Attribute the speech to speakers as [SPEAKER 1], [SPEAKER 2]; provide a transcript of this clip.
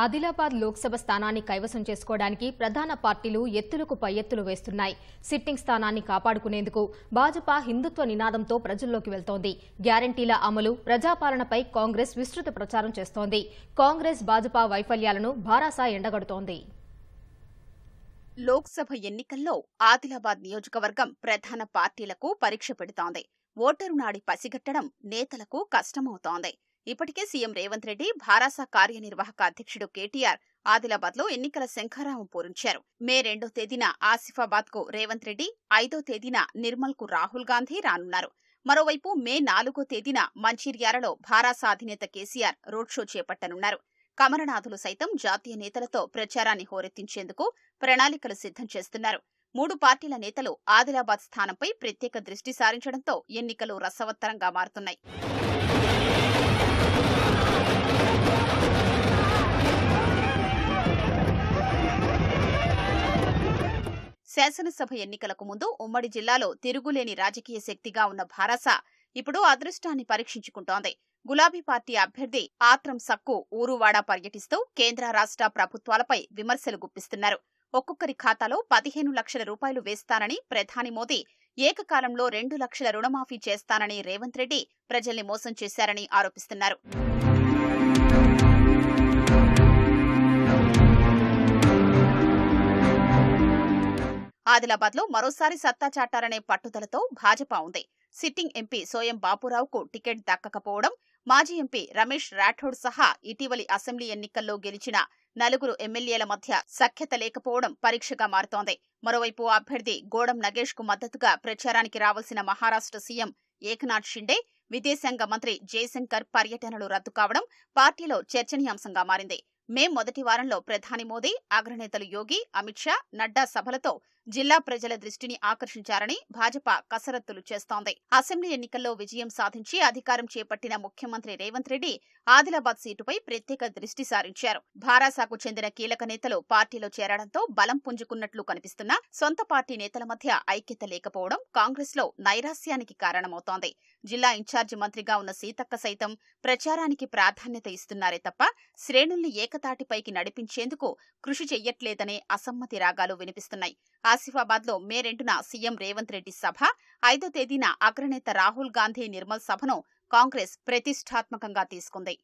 [SPEAKER 1] ఆదిలాబాద్ లోక్సభ స్థానాన్ని కైవసం చేసుకోవడానికి ప్రధాన పార్టీలు ఎత్తులకు పై ఎత్తులు వేస్తున్నాయి. సిట్టింగ్ స్థానాన్ని కాపాడుకునేందుకు భాజపా హిందుత్వ నినాదంతో ప్రజల్లోకి వెళ్తోంది. గ్యారంటీల అమలు ప్రజాపాలనపై కాంగ్రెస్ విస్తృత ప్రచారం చేస్తోంది. కాంగ్రెస్ భాజపా వైఫల్యాలను భారాసా ఎండగడుతోంది.
[SPEAKER 2] లోక్సభ ఎన్నికల్లో ఆదిలాబాద్ నియోజకవర్గం ప్రధాన పార్టీలకు పరీక్ష పెడుతోంది. ఓటరు నాడి పసిగట్టడం నేతలకు కష్టమవుతోంది. ఇప్పటికే సీఎం రేవంత్ రెడ్డి భారాస కార్యనిర్వాహక అధ్యక్షుడు కేటీఆర్ ఆదిలాబాద్లో ఎన్నికల శంఖారావం పూరించారు. మే రెండో తేదీన ఆసిఫాబాద్కు రేవంత్ రెడ్డి ఐదో తేదీన నిర్మల్కు రాహుల్ గాంధీ రానున్నారు. మరోవైపు మే నాలుగో తేదీన మంచిర్యాలలో భారాస అధినేత కేసీఆర్ రోడ్ షో చేపట్టనున్నారు. కమరనాథులు సైతం జాతీయ నేతలతో ప్రచారాన్ని హోరెత్తించేందుకు ప్రణాళికలు సిద్ధం చేస్తున్నారు. మూడు పార్టీల నేతలు ఆదిలాబాద్ స్థానంపై ప్రత్యేక దృష్టి సారించడంతో ఎన్నికలు రసవత్తరంగా మారుతున్నాయి. శాసనసభ ఎన్నికలకు ముందు ఉమ్మడి జిల్లాలో తిరుగులేని రాజకీయ శక్తిగా ఉన్న భారస ఇప్పుడు అదృష్టాన్ని పరీక్షించుకుంటోంది. గులాబీ పార్టీ అభ్యర్థి ఆత్రం సక్కు ఊరువాడ పర్యటిస్తూ కేంద్ర రాష్ట్ర ప్రభుత్వాలపై విమర్శలు గుప్పిస్తున్నారు. ఒక్కొక్కరి ఖాతాలో పదిహేను లక్షల రూపాయలు వేస్తానని ప్రధాని మోదీ ఏకకాలంలో రెండు లక్షల రుణమాఫీ చేస్తానని రేవంత్ రెడ్డి ప్రజల్ని మోసం చేశారని ఆరోపిస్తున్నారు. ఆదిలాబాద్లో మరోసారి సత్తా చాటారనే పట్టుదలతో భాజపా ఉంది. సిట్టింగ్ ఎంపీ సోయం బాపురావుకు టికెట్ దక్కకపోవడం మాజీ ఎంపీ రమేష్ రాఠోడ్ సహా ఇటీవలి అసెంబ్లీ ఎన్నికల్లో గెలిచిన నలుగురు ఎమ్మెల్యేల మధ్య సఖ్యత లేకపోవడం పరీక్షగా మారుతోంది. మరోవైపు అభ్యర్థి గోడం నగేష్కు మద్దతుగా ప్రచారానికి రావాల్సిన మహారాష్ట్ర సీఎం ఏకనాథ్ షిండే విదేశాంగ మంత్రి జయశంకర్ పర్యటనలు రద్దు కావడం పార్టీలో చర్చనీయాంశంగా మారింది. మే మొదటి వారంలో ప్రధాని మోదీ అగ్రనేతలు యోగి అమిత్ షా నడ్డా సభలతో జిల్లా ప్రజల దృష్టిని ఆకర్షించారని భాజపా కసరత్తులు చేస్తోంది. అసెంబ్లీ ఎన్నికల్లో విజయం సాధించి అధికారం చేపట్టిన ముఖ్యమంత్రి రేవంత్ రెడ్డి ఆదిలాబాద్ సీటుపై ప్రత్యేక దృష్టి సారించారు. భారాసాకు చెందిన కీలక నేతలు పార్టీలో చేరడంతో బలం పుంజుకున్నట్లు కనిపిస్తున్నా సొంత పార్టీ నేతల మధ్య ఐక్యత లేకపోవడం కాంగ్రెస్లో నైరాస్యానికి కారణమవుతోంది. జిల్లా ఇన్ఛార్జి మంత్రిగా ఉన్న సీతక్క సైతం ప్రచారానికి ప్రాధాన్యత ఇస్తున్నారే తప్ప శ్రేణుల్ని ఏకతాటిపైకి నడిపించేందుకు కృషి చెయ్యట్లేదనే అసమ్మతి రాగాలు వినిపిస్తున్నాయి. ఆసిఫాబాద్లో మే రెండున సీఎం రేవంత్ రెడ్డి సభ. ఐదో తేదీన అగ్రనేత రాహుల్ గాంధీ నిర్మల్ సభను కాంగ్రెస్ ప్రతిష్టాత్మకంగా తీసుకుంది.